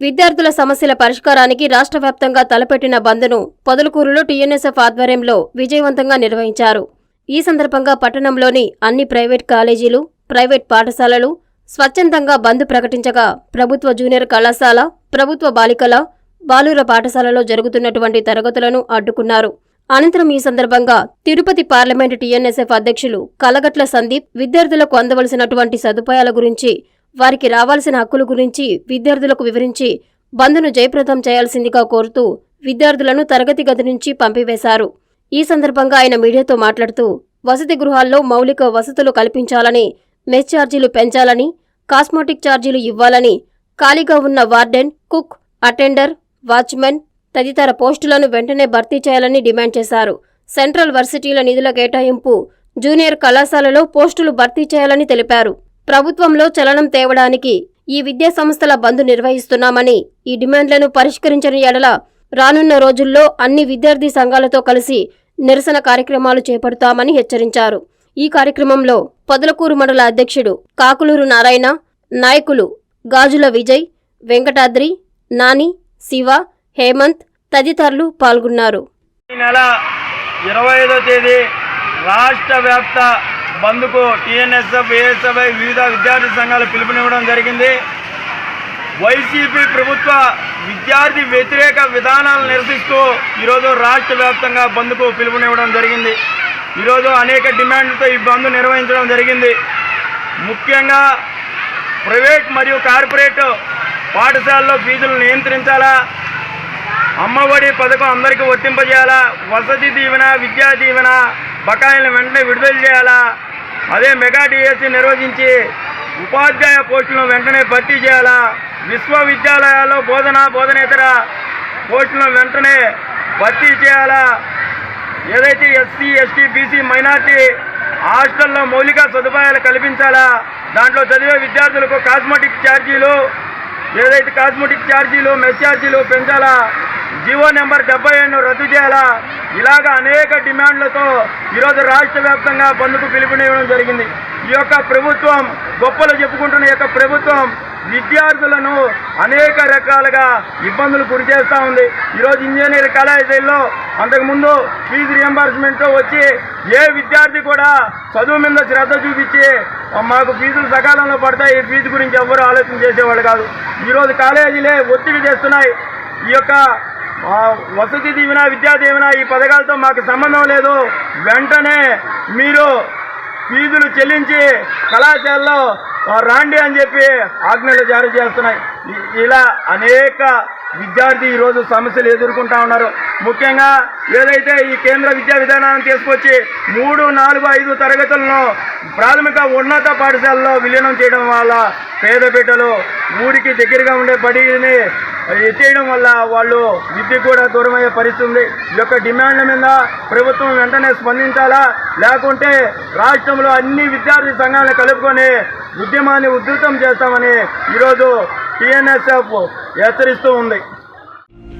విద్యార్థుల సమస్యల పరిష్కారానికి రాష్ట్ర వ్యాప్తంగా తలపెట్టిన బంద్ను పొదలకూరులో టీఎన్ఎస్ఎఫ్ ఆధ్వర్యంలో విజయవంతంగా నిర్వహించారు. ఈ సందర్భంగా పట్టణంలోని అన్ని ప్రైవేట్ కాలేజీలు ప్రైవేట్ పాఠశాలలు స్వచ్ఛందంగా బంద్ ప్రకటించగా ప్రభుత్వ జూనియర్ కళాశాల ప్రభుత్వ బాలికల బాలుర పాఠశాలలో జరుగుతున్నటువంటి తరగతులను అడ్డుకున్నారు. అనంతరం ఈ సందర్భంగా తిరుపతి పార్లమెంటు టీఎన్ఎస్ఎఫ్ అధ్యక్షులు కలగట్ల సందీప్ విద్యార్థులకు అందవలసినటువంటి సదుపాయాల గురించి వారికి రావాల్సిన హక్కుల గురించి విద్యార్థులకు వివరించి బంద్ను జయప్రదం చేయాల్సిందిగా కోరుతూ విద్యార్థులను తరగతి గది నుంచి పంపివేశారు. ఈ సందర్భంగా ఆయన మీడియాతో మాట్లాడుతూ వసతి గృహాల్లో మౌలిక వసతులు కల్పించాలని మెస్ ఛార్జీలు పెంచాలని కాస్మోటిక్ ఛార్జీలు ఇవ్వాలని ఖాళీగా ఉన్న వార్డెన్ కుక్ అటెండర్ వాచ్మెన్ తదితర పోస్టులను వెంటనే భర్తీ చేయాలని డిమాండ్ చేశారు. సెంట్రల్ వర్సిటీల నిధుల కేటాయింపు జూనియర్ కళాశాలలో పోస్టులు భర్తీ చేయాలని తెలిపారు. ప్రభుత్వంలో చలనం తేవడానికి ఈ విద్యా సంస్థల బంద్ నిర్వహిస్తున్నామని ఈ డిమాండ్లను పరిష్కరించని ఎడల రానున్న రోజుల్లో అన్ని విద్యార్థి సంఘాలతో కలిసి నిరసన కార్యక్రమాలు చేపడతామని హెచ్చరించారు. ఈ కార్యక్రమంలో పొదలకూరు మండల అధ్యక్షుడు కాకులూరు నారాయణ నాయకులు గాజుల విజయ్ వెంకటాద్రి నాని శివ హేమంత్ తదితరులు పాల్గొన్నారు. ఈ నెల ఇరవై ఐదో తేదీ రాష్ట్ర వ్యాప్త బంద్కు టీఎన్ఎస్ఎఫ్ ఏఎస్ఎఫ్ఐ వివిధ విద్యార్థి సంఘాలు పిలుపునివ్వడం జరిగింది. వైసీపీ ప్రభుత్వ విద్యార్థి వ్యతిరేక విధానాలను నిరసిస్తూ ఈరోజు రాష్ట్ర వ్యాప్తంగా బంద్కు పిలుపునివ్వడం జరిగింది. ఈరోజు అనేక డిమాండ్లతో ఈ బంద్ నిర్వహించడం జరిగింది. ముఖ్యంగా ప్రైవేట్ మరియు కార్పొరేట్ పాఠశాలలో ఫీజులు నియంత్రించాలా? అమ్మఒడి పథకం అందరికీ వర్తింపజేయాలా? వసతి దీవెన విద్యా దీవెన బకాయిలను వెంటనే విడుదల చేయాలా? అదే మెగా డిఎస్సి నిర్వహించి ఉపాధ్యాయ పోస్టులను వెంటనే భర్తీ చేయాలా? విశ్వవిద్యాలయాల్లో బోధన బోధనేతర పోస్టులను వెంటనే భర్తీ చేయాలా? ఏదైతే ఎస్సీ ఎస్టీ బీసీ మైనార్టీ హాస్టల్లో మౌలిక సదుపాయాలు కల్పించాలా? దాంట్లో చదివే విద్యార్థులకు కాస్మెటిక్ ఛార్జీలు ఏదైతే కాస్మెటిక్ ఛార్జీలు మెస్ ఛార్జీలు పెంచాలా? జీవో నెంబర్ డెబ్బై ఏడును రద్దు చేయాలా? ఇలాగ అనేక డిమాండ్లతో ఈరోజు రాష్ట్ర వ్యాప్తంగా బంద్కు పిలుపునివ్వడం జరిగింది. ఈ యొక్క ప్రభుత్వం గొప్పలు చెప్పుకుంటున్న యొక్క ప్రభుత్వం విద్యార్థులను అనేక రకాలుగా ఇబ్బందులు గురి చేస్తూ ఉంది. ఈరోజు ఇంజనీర్ కళాశాలలో అంతకుముందు ఫీజు రియంబర్స్మెంట్ వచ్చి ఏ విద్యార్థి కూడా చదువు మీద శ్రద్ధ చూపించి మాకు ఫీజులు సకాలంలో పడతాయి ఈ ఫీజు గురించి ఎవ్వరూ ఆలోచన చేసేవాళ్ళు కాదు. ఈరోజు కాలేజీలే ఒత్తిడి చేస్తున్నాయి. ఈ యొక్క వసతి దీవెన విద్యా దీవెన ఈ పథకాలతో మాకు సంబంధం లేదు. వెంటనే మీరు ఫీజులు చెల్లించి కళాశాలలో రాండి అని చెప్పి ఆజ్ఞలు జారీ చేస్తున్నాయి. ఇలా అనేక విద్యార్థి ఈరోజు సమస్యలు ఎదుర్కొంటా ఉన్నారు. ముఖ్యంగా ఏదైతే ఈ కేంద్ర విద్యా విధానాన్ని తీసుకొచ్చి మూడు నాలుగు ఐదు తరగతులను ప్రాథమిక ఉన్నత పాఠశాలలో విలీనం చేయడం వల్ల పేద బిడ్డలు ఊరికి దగ్గరగా ఉండే బడిని ఎత్తేయడం వల్ల వాళ్ళు విద్య కూడా దూరమయ్యే పరిస్థితి ఉంది. ఈ యొక్క డిమాండ్ల మీద ప్రభుత్వం వెంటనే స్పందించాలా? లేకుంటే రాష్ట్రంలో అన్ని విద్యార్థి సంఘాలను కలుపుకొని ఉద్యమాన్ని ఉధృతం చేస్తామని ఈరోజు టీఎన్ఎస్ఎఫ్ హెచ్చరిస్తూ ఉంది.